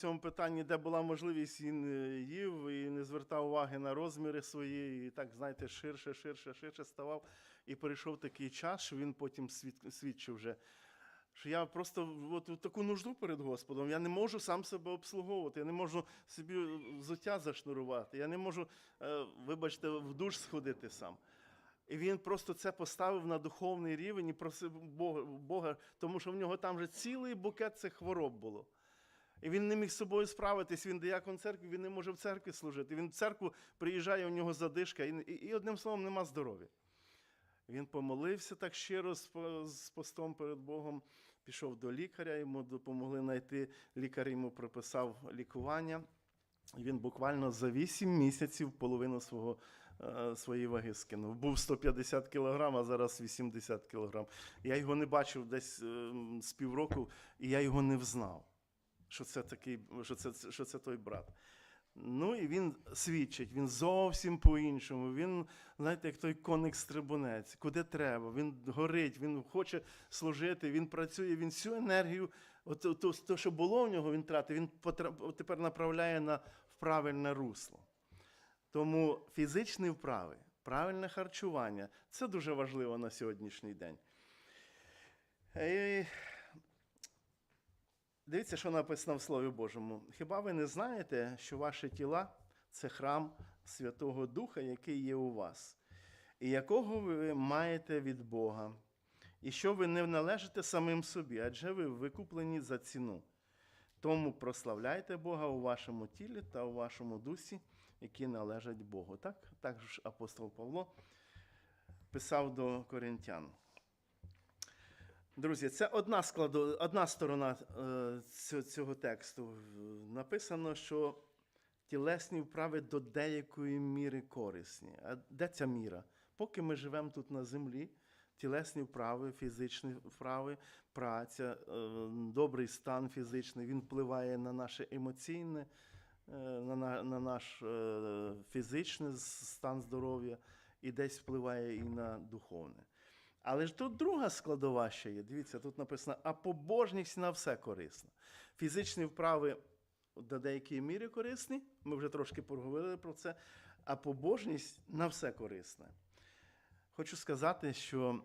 цьому питанні, де була можливість, він е, їв і не звертав уваги на розміри свої, і так, знаєте, ширше, ширше, ширше ставав. І перейшов такий час, що він потім свідчив вже. Що я просто от, в таку нужду перед Господом. Я не можу сам себе обслуговувати, я не можу собі взуття зашнурувати, я не можу, е, вибачте, в душ сходити сам. І він просто це поставив на духовний рівень і просив Бога, Бога тому що в нього там вже цілий букет цих хвороб було. І він не міг з собою справитись, він диякон церкви, він не може в церкві служити. Він в церкву приїжджає, у нього задишка, і, і, і одним словом, нема здоров'я. Він помолився так щиро з, з постом перед Богом, пішов до лікаря, йому допомогли знайти. Лікар йому прописав лікування. І він буквально за 8 місяців половину свого, е, своєї ваги скинув. Був 150 кг, а зараз 80 кг. Я його не бачив десь е, з півроку, і я його не взнав, що це, такий, що це, що це той брат. Ну і він свідчить, він зовсім по-іншому. Він, знаєте, як той коник-стрибунець, куди треба, він горить, він хоче служити, він працює, він всю енергію, от, то, то, то, що було в нього, він тратив, він потра- тепер направляє на в правильне русло. Тому фізичні вправи, правильне харчування це дуже важливо на сьогоднішній день. Дивіться, що написано в Слові Божому. Хіба ви не знаєте, що ваші тіла це храм Святого Духа, який є у вас, і якого ви маєте від Бога, і що ви не належите самим собі, адже ви викуплені за ціну. Тому прославляйте Бога у вашому тілі та у вашому дусі, які належать Богу. Так, так ж апостол Павло писав до коринтян. Друзі, це одна складо, одна сторона е, цього, тексту. Написано, що тілесні вправи до деякої міри корисні. А де ця міра? Поки ми живемо тут на землі, тілесні вправи, фізичні вправи, праця, е, добрий стан фізичний, він впливає на наше емоційне, е, на, на, на наш фізичний стан здоров'я і десь впливає і на духовне. Але ж тут друга складова ще є. Дивіться, тут написано, а побожність на все корисна. Фізичні вправи до деякої міри корисні, ми вже трошки поговорили про це, а побожність на все корисна. Хочу сказати, що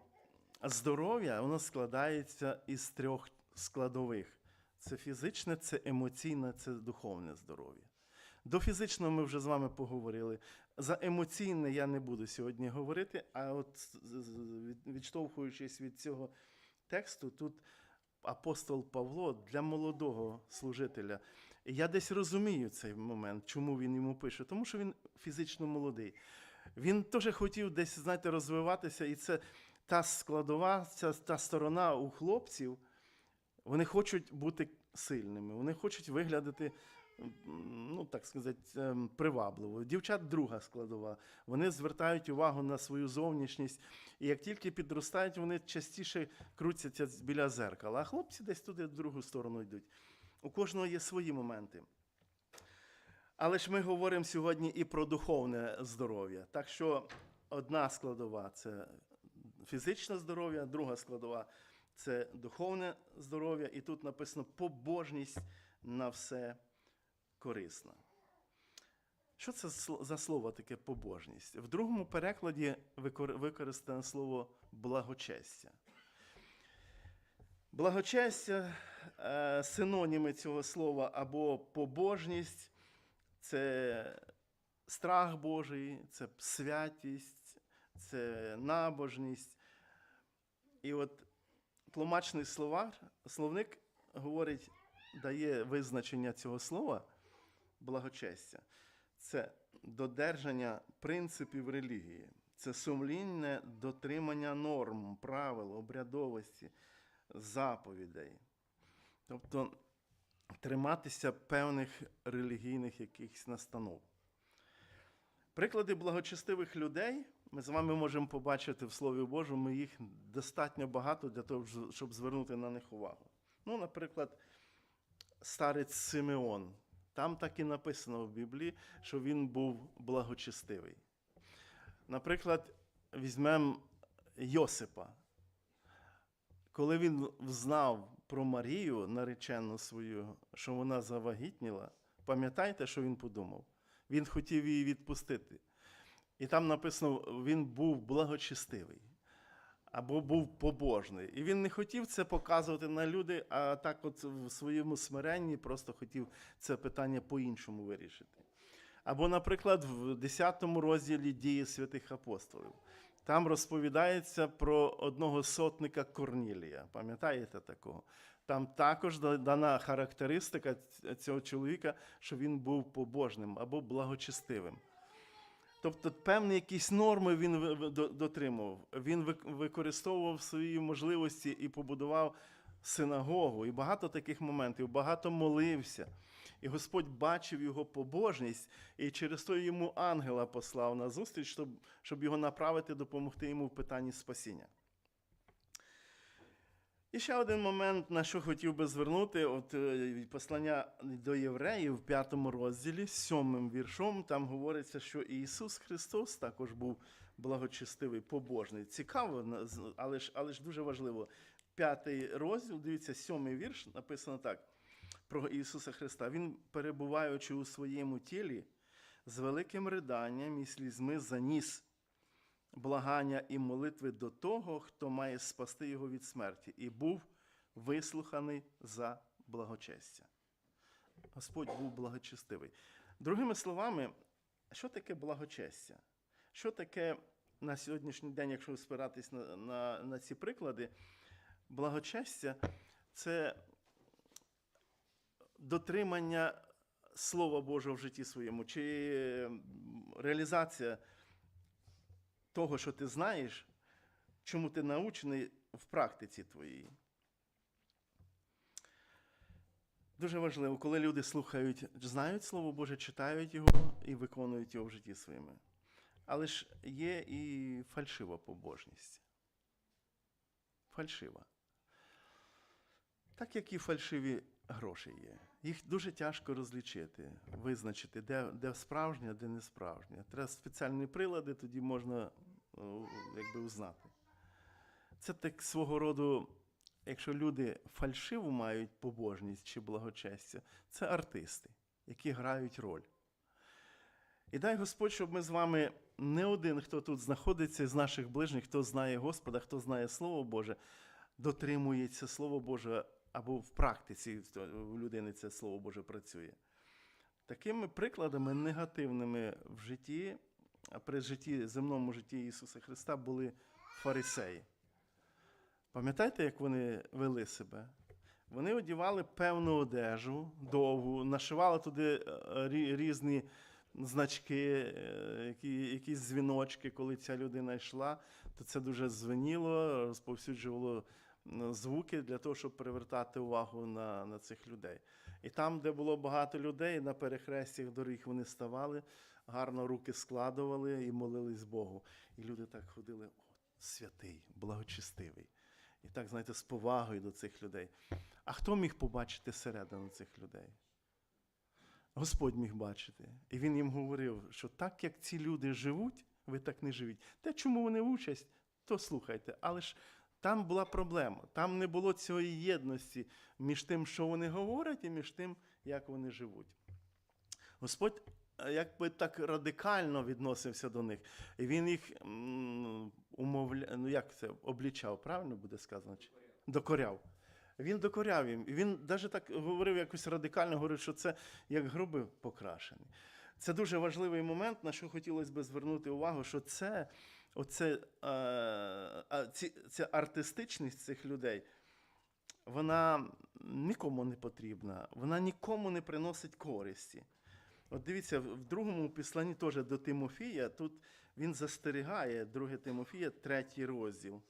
здоров'я воно складається із трьох складових: це фізичне, це емоційне, це духовне здоров'я. До фізичного ми вже з вами поговорили. За емоційне я не буду сьогодні говорити, а от відштовхуючись від цього тексту, тут апостол Павло для молодого служителя. Я десь розумію цей момент, чому він йому пише, тому що він фізично молодий. Він теж хотів десь, знаєте, розвиватися, і це та складова, ця та сторона у хлопців. Вони хочуть бути сильними, вони хочуть виглядати, ну так сказати, ем, привабливо. Дівчат друга складова. Вони звертають увагу на свою зовнішність. І як тільки підростають, вони частіше крутяться біля зеркала. А хлопці десь туди в другу сторону йдуть. У кожного є свої моменти. Але ж ми говоримо сьогодні і про духовне здоров'я. Так що одна складова це фізичне здоров'я, друга складова це духовне здоров'я, і тут написано побожність на все корисна. Що це за слово таке побожність? В другому перекладі використане слово благочестя. Благочестя, е, синоніми цього слова або побожність це страх Божий, це святість, це набожність. І от тлумачний словар, словник говорить, дає визначення цього слова благочестя. Це додержання принципів релігії, це сумлінне дотримання норм, правил, обрядовості, заповідей. Тобто триматися певних релігійних якихось настанов. Приклади благочестивих людей ми з вами можемо побачити в Слові Божому, їх достатньо багато для того, щоб звернути на них увагу. Ну, наприклад, старець Симеон. Там так і написано в Біблії, що він був благочестивий. Наприклад, візьмемо Йосипа. Коли він знав про Марію, наречену свою, що вона завагітніла, пам'ятаєте, що він подумав? Він хотів її відпустити. І там написано, він був благочестивий або був побожний. І він не хотів це показувати на люди, а так, от в своєму смиренні, просто хотів це питання по-іншому вирішити. Або, наприклад, в 10 розділі дії святих апостолів. Там розповідається про одного сотника Корнілія. Пам'ятаєте такого? Там також дана характеристика цього чоловіка, що він був побожним або благочестивим. Тобто певні якісь норми він дотримував. Він використовував свої можливості і побудував синагогу. І багато таких моментів, багато молився. І Господь бачив його побожність, і через то йому ангела послав на зустріч, щоб, щоб його направити, допомогти йому в питанні спасіння. І ще один момент, на що хотів би звернути, от е, послання до євреїв в п'ятому розділі, сьомим віршом, там говориться, що Ісус Христос також був благочестивий, побожний. Цікаво, але ж, але ж дуже важливо. П'ятий розділ, дивіться, сьомий вірш, написано так про Ісуса Христа. Він, перебуваючи у своєму тілі, з великим риданням і слізьми заніс благання і молитви до того, хто має спасти його від смерті, і був вислуханий за благочестя. Господь був благочестивий. Другими словами, що таке благочестя? Що таке на сьогоднішній день, якщо спиратись на, на, на ці приклади, благочестя це дотримання Слова Божого в житті своєму, чи реалізація того, що ти знаєш, чому ти научений в практиці твоїй. Дуже важливо, коли люди слухають, знають Слово Боже, читають його і виконують його в житті своєму. Але ж є і фальшива побожність. Фальшива. Так як і фальшиві гроші є. Їх дуже тяжко розлічити, визначити, де, де справжнє, де не справжнє. Треба спеціальні прилади, тоді можна якби узнати. Це так свого роду, якщо люди фальшиву мають побожність чи благочестя, це артисти, які грають роль. І дай Господь, щоб ми з вами не один, хто тут знаходиться з наших ближніх, хто знає Господа, хто знає Слово Боже, дотримується Слово Боже або в практиці у людини це Слово Боже працює. Такими прикладами негативними в житті, при житті, земному житті Ісуса Христа були фарисеї. Пам'ятаєте, як вони вели себе? Вони одягали певну одежу довгу, нашивали туди е, різні значки, е, які, якісь дзвіночки, коли ця людина йшла, то це дуже звеніло, розповсюджувало звуки для того, щоб привертати увагу на, на цих людей. І там, де було багато людей, на перехрестях доріг вони ставали, гарно руки складували і молились Богу. І люди так ходили: о, святий, благочестивий. І так, знаєте, з повагою до цих людей. А хто міг побачити середину цих людей? Господь міг бачити. І він їм говорив, що так як ці люди живуть, ви так не живіть. Те, чому вони участь, то слухайте. Але ж там була проблема. Там не було цієї єдності між тим, що вони говорять, і між тим, як вони живуть. Господь е, якби так радикально відносився до них. І він їх умовля... ну як це облічав, правильно буде сказано? Докоряв. Він докоряв їм. І він навіть так говорив якось радикально, говорив, що це як груби покрашені. Це дуже важливий момент, на що хотілося б звернути увагу, що це, оце, е, ці, ця артистичність цих людей, вона нікому не потрібна, вона нікому не приносить користі. От дивіться, в другому післанні теж до Тимофія, тут він застерігає, 2 Тимофія, третій розділ.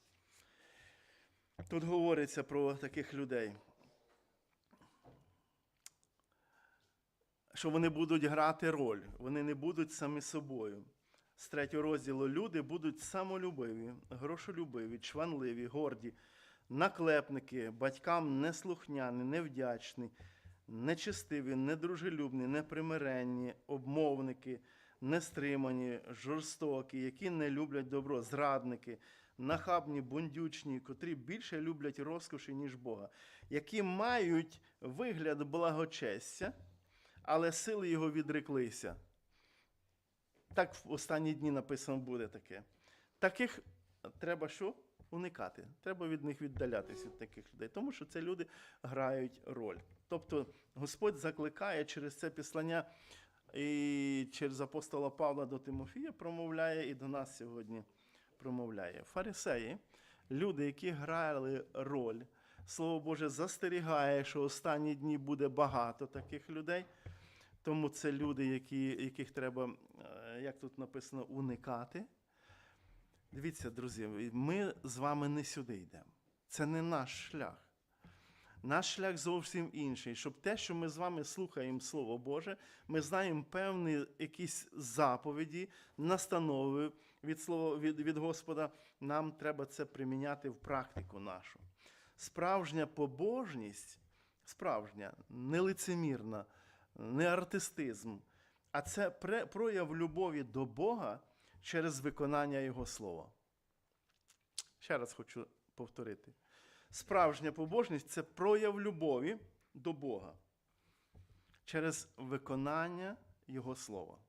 Тут говориться про таких людей. Що вони будуть грати роль, вони не будуть самі собою. З третього розділу люди будуть самолюбиві, грошолюбиві, чванливі, горді, наклепники, батькам неслухняні, невдячні, нечестиві, недружелюбні, непримиренні, обмовники, нестримані, жорстокі, які не люблять добро, зрадники, нахабні, бундючні, котрі більше люблять розкоші, ніж Бога, які мають вигляд благочестя, але сили його відреклися. Так в останні дні написано буде таке. Таких треба що? Уникати. Треба від них віддалятися від таких людей, тому що це люди грають роль. Тобто Господь закликає через це післання і через апостола Павла до Тимофія промовляє і до нас сьогодні промовляє. Фарисеї, люди, які грали роль, Слово Боже застерігає, що останні дні буде багато таких людей. Тому це люди, які, яких треба, е, як тут написано, уникати. Дивіться, друзі, ми з вами не сюди йдемо. Це не наш шлях. Наш шлях зовсім інший. Щоб те, що ми з вами слухаємо Слово Боже, ми знаємо певні якісь заповіді, настанови від слова від, від Господа. Нам треба це приміняти в практику нашу. Справжня побожність, справжня, не лицемірна, не артистизм, а це прояв любові до Бога через виконання Його слова. Ще раз хочу повторити. Справжня побожність це прояв любові до Бога через виконання Його слова.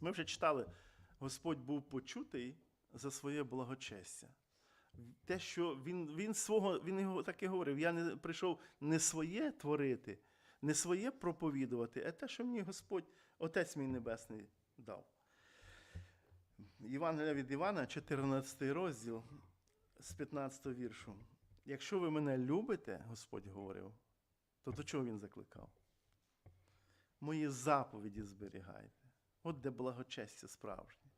Ми вже читали, Господь був почутий за своє благочестя. Те, що він, він свого, він його так і говорив: я не прийшов не своє творити, не своє проповідувати, а те, що мені Господь, Отець мій Небесний, дав. Євангелія від Івана, 14 розділ з 15 віршу. Якщо ви мене любите, Господь говорив, то до чого він закликав? Мої заповіді зберігайте. От де благочестя справжнє.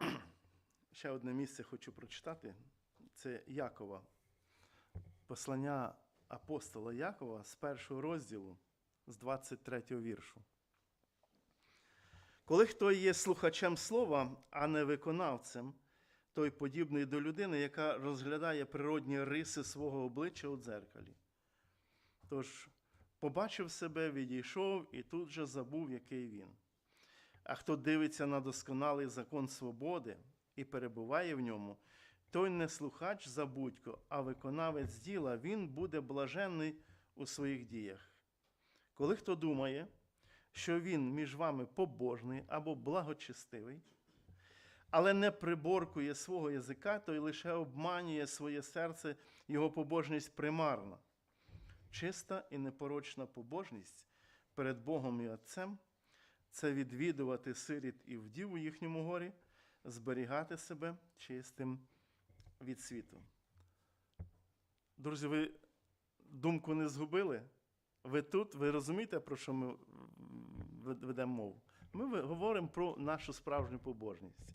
Ще одне місце хочу прочитати. Це Якова. Послання апостола Якова з першого розділу, з 23 віршу. Коли хто є слухачем слова, а не виконавцем, той подібний до людини, яка розглядає природні риси свого обличчя у дзеркалі. Тож побачив себе, відійшов і тут же забув, який він. А хто дивиться на досконалий закон свободи і перебуває в ньому, той не слухач забудько, а виконавець діла, він буде блаженний у своїх діях. Коли хто думає, що він між вами побожний або благочестивий, але не приборкує свого язика, той лише обманює своє серце, його побожність примарна. Чиста і непорочна побожність перед Богом і Отцем це відвідувати сиріт і вдів у їхньому горі, зберігати себе чистим від світу. Друзі, ви думку не згубили? Ви тут, ви розумієте, про що ми ведемо мову? Ми говоримо про нашу справжню побожність.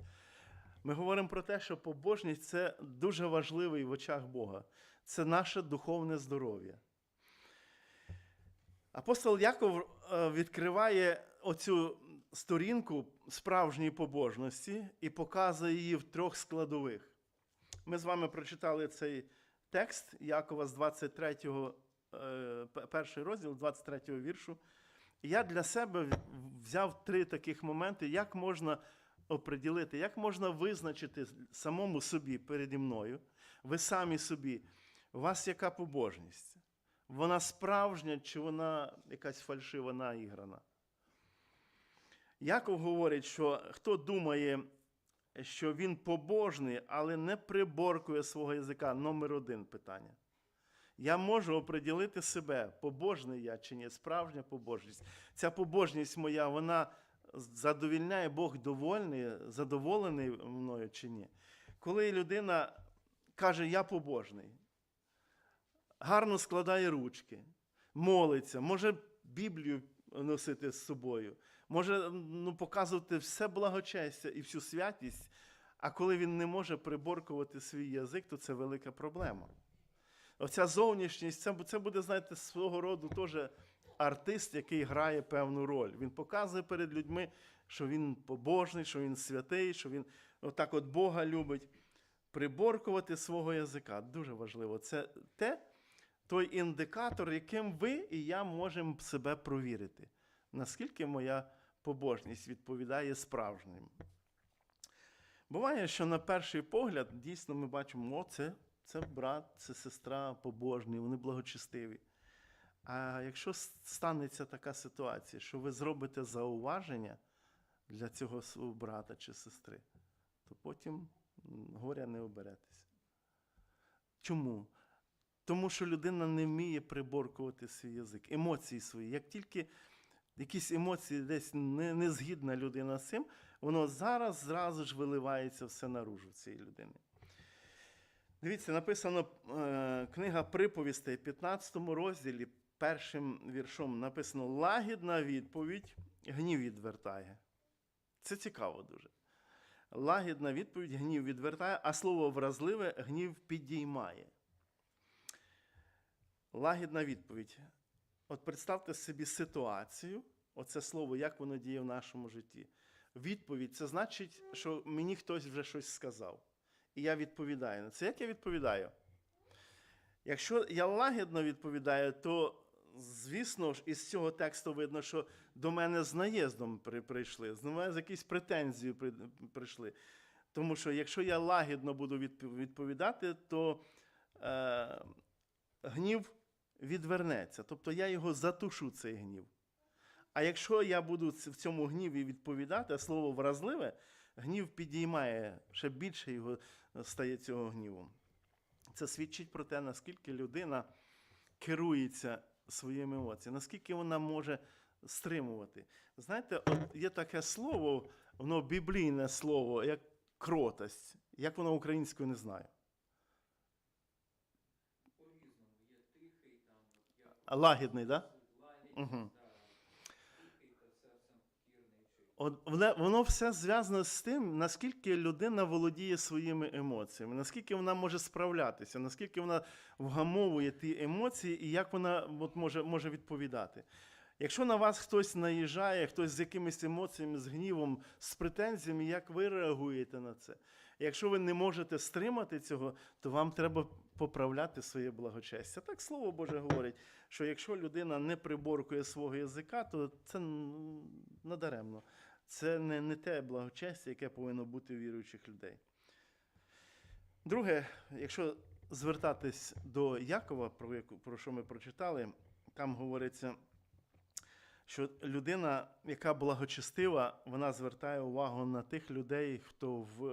Ми говоримо про те, що побожність це дуже важливий в очах Бога. Це наше духовне здоров'я. Апостол Яков е, відкриває оцю сторінку справжньої побожності і показує її в трьох складових. Ми з вами прочитали цей текст Якова з 23, е, перший розділ, 23 віршу. Я для себе взяв три таких моменти, як можна оприділити, як можна визначити самому собі переді мною, ви самі собі, у вас яка побожність? Вона справжня чи вона якась фальшива наіграна? Яков говорить, що хто думає, що він побожний, але не приборкує свого язика, номер один питання. Я можу оприділити себе, побожний я чи ні, справжня побожність. Ця побожність моя, вона задовільняє Бог довольний, задоволений мною чи ні. Коли людина каже, я побожний, гарно складає ручки, молиться, може Біблію носити з собою, може ну, показувати все благочестя і всю святість, а коли він не може приборкувати свій язик, то це велика проблема. Оця зовнішність, це, це буде, знаєте, свого роду теж артист, який грає певну роль. Він показує перед людьми, що він побожний, що він святий, що він отак от Бога любить. Приборкувати свого язика дуже важливо. Це те, той індикатор, яким ви і я можемо себе провірити. Наскільки моя побожність відповідає справжнім. Буває, що на перший погляд дійсно ми бачимо, о, це, це брат, це сестра побожні, вони благочестиві. А якщо станеться така ситуація, що ви зробите зауваження для цього свого брата чи сестри, то потім горя не оберетеся. Чому? Тому що людина не вміє приборкувати свій язик, емоції свої. Як тільки якісь емоції десь не, не згідна людина з цим, воно зараз зразу ж виливається все наружу цієї людини. Дивіться, написано е, книга приповістей, 15 розділі, першим віршом написано лагідна відповідь, гнів відвертає. Це цікаво дуже. Лагідна відповідь, гнів відвертає, а слово вразливе гнів підіймає. Лагідна відповідь. От представте собі ситуацію, оце слово, як воно діє в нашому житті. Відповідь це значить, що мені хтось вже щось сказав. І я відповідаю на це. Як я відповідаю? Якщо я лагідно відповідаю, то звісно ж, із цього тексту видно, що до мене з наїздом при- прийшли, з мене з якісь претензії при- прийшли. Тому що якщо я лагідно буду відповідати, то е, гнів відвернеться. Тобто я його затушу, цей гнів. А якщо я буду в цьому гніві відповідати, а слово вразливе, гнів підіймає ще більше його е, стає цього гніву. Це свідчить про те, наскільки людина керується своїми емоціями, наскільки вона може стримувати. Знаєте, от є таке слово, воно біблійне слово, як кротость. Як воно українською не знаю. По-різному. Є тихий, там, от як А лагідний, так? Да? чи От воно все зв'язано з тим, наскільки людина володіє своїми емоціями, наскільки вона може справлятися, наскільки вона вгамовує ті емоції і як вона от, може, може відповідати. Якщо на вас хтось наїжджає, хтось з якимись емоціями, з гнівом, з претензіями, як ви реагуєте на це? Якщо ви не можете стримати цього, то вам треба поправляти своє благочестя. Так слово Боже говорить, що якщо людина не приборкує свого язика, то це надаремно. Це не, не те благочестя, яке повинно бути у віруючих людей. Друге, якщо звертатись до Якова, про, яку, про що ми прочитали, там говориться, що людина, яка благочестива, вона звертає увагу на тих людей, хто, в,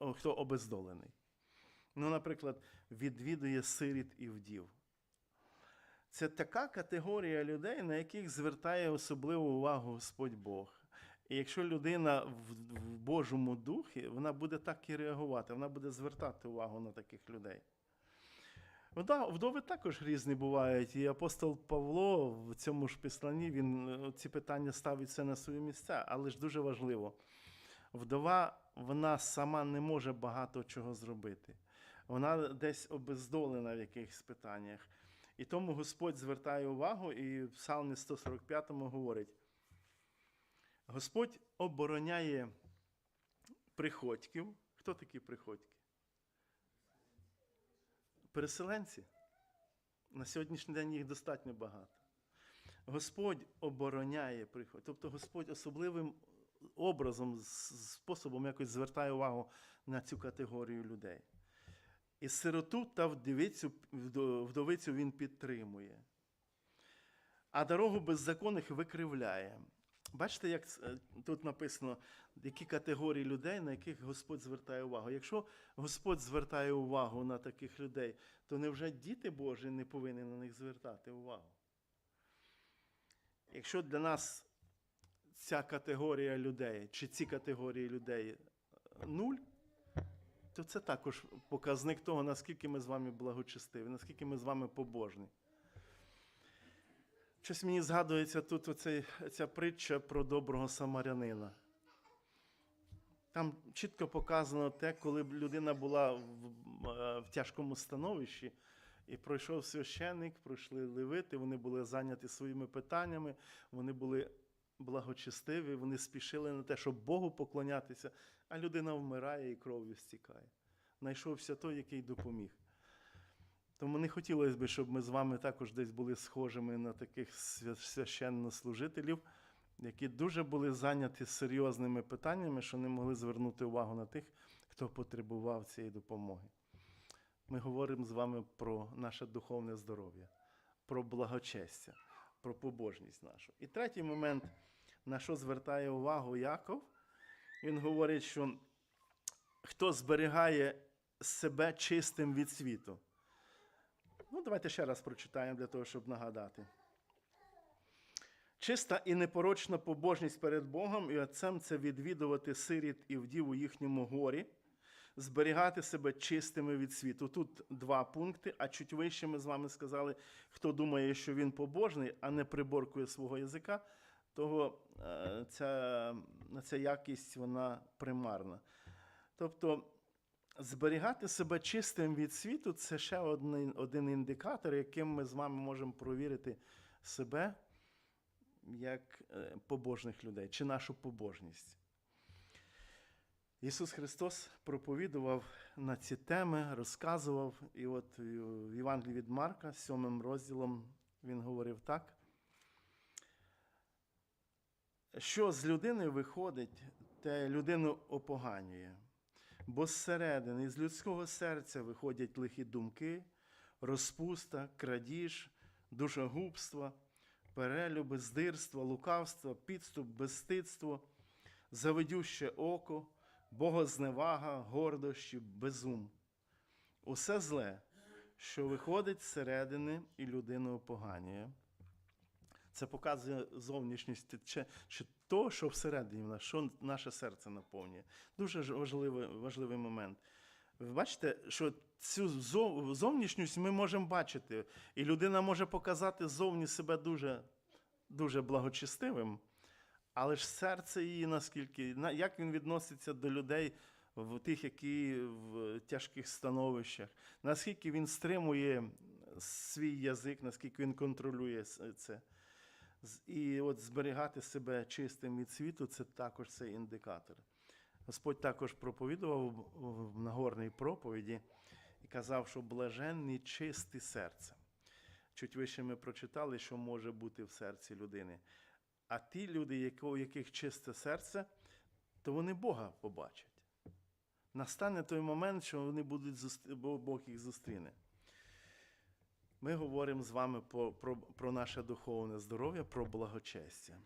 е, хто обездолений. Ну, наприклад, відвідує сиріт і вдів. Це така категорія людей, на яких звертає особливу увагу Господь Бог. І якщо людина в, Божому духі, вона буде так і реагувати, вона буде звертати увагу на таких людей. Вдови також різні бувають. І апостол Павло в цьому ж післанні він е, ці питання ставить все на свої місця, але ж дуже важливо. Вдова вона сама не може багато чого зробити. Вона десь обездолена в якихось питаннях. І тому Господь звертає увагу, і в Псалмі 145 говорить: Господь обороняє приходьків. Хто такі приходьки? Переселенці. На сьогоднішній день їх достатньо багато. Господь обороняє приход. Тобто Господь особливим образом, способом якось звертає увагу на цю категорію людей. І сироту та вдовицю, вдовицю він підтримує. А дорогу беззаконних викривляє. Бачите, як е, тут написано, які категорії людей, на яких Господь звертає увагу. Якщо Господь звертає увагу на таких людей, то невже діти Божі не повинні на них звертати увагу? Якщо для нас ця категорія людей, чи ці категорії людей нуль, то це також показник того, наскільки ми з вами благочестиві, наскільки ми з вами побожні. Щось мені згадується тут оцей, ця притча про доброго самарянина. Там чітко показано те, коли людина була в, е, в тяжкому становищі, і пройшов священник, пройшли левити, вони були зайняті своїми питаннями, вони були благочестиві, вони спішили на те, щоб Богу поклонятися, а людина вмирає і кров'ю стікає. Найшовся той, який допоміг. Тому не хотілося б, щоб ми з вами також десь були схожими на таких священнослужителів, які дуже були зайняті серйозними питаннями, що не могли звернути увагу на тих, хто потребував цієї допомоги. Ми говоримо з вами про наше духовне здоров'я, про благочестя, про побожність нашу. І третій момент, на що звертає увагу Яков, він говорить, що хто зберігає себе чистим від світу. Ну, давайте ще раз прочитаємо для того, щоб нагадати. Чиста і непорочна побожність перед Богом і Отцем це відвідувати сиріт і вдів у їхньому горі, зберігати себе чистими від світу. Тут два пункти, а чуть вище ми з вами сказали, хто думає, що він побожний, а не приборкує свого язика, того е, ця, ця якість вона примарна. Тобто зберігати себе чистим від світу це ще один, один індикатор, яким ми з вами можемо провірити себе як е, побожних людей чи нашу побожність. Ісус Христос проповідував на ці теми, розказував, і от в Євангелії від Марка, сьомим розділом, він говорив так. Що з людини виходить, те людину опоганює. Бо зсередини, з людського серця виходять лихі думки, розпуста, крадіж, душогубство, перелюби, здирство, лукавство, підступ, безстидство, завидюще око, богозневага, гордощі, безум. Усе зле, що виходить зсередини і людину опоганює. Це показує зовнішність чи, чи то, що всередині в нас, що наше серце наповнює. Дуже важливий, важливий момент. Ви бачите, що цю зов- зовнішність ми можемо бачити, і людина може показати зовні себе дуже, дуже благочестивим, але ж серце її наскільки, як він відноситься до людей в тих, які в тяжких становищах, наскільки він стримує свій язик, наскільки він контролює це. І от зберігати себе чистим від світу це також цей індикатор. Господь також проповідував в- Нагорній проповіді і казав, що блаженні чисті серце. Чуть вище ми прочитали, що може бути в серці людини. А ті люди, у яких чисте серце, то вони Бога побачать. Настане той момент, що вони будуть зустр- бо Бог їх зустріне. Ми говоримо з вами про, про, про наше духовне здоров'я, про благочестя.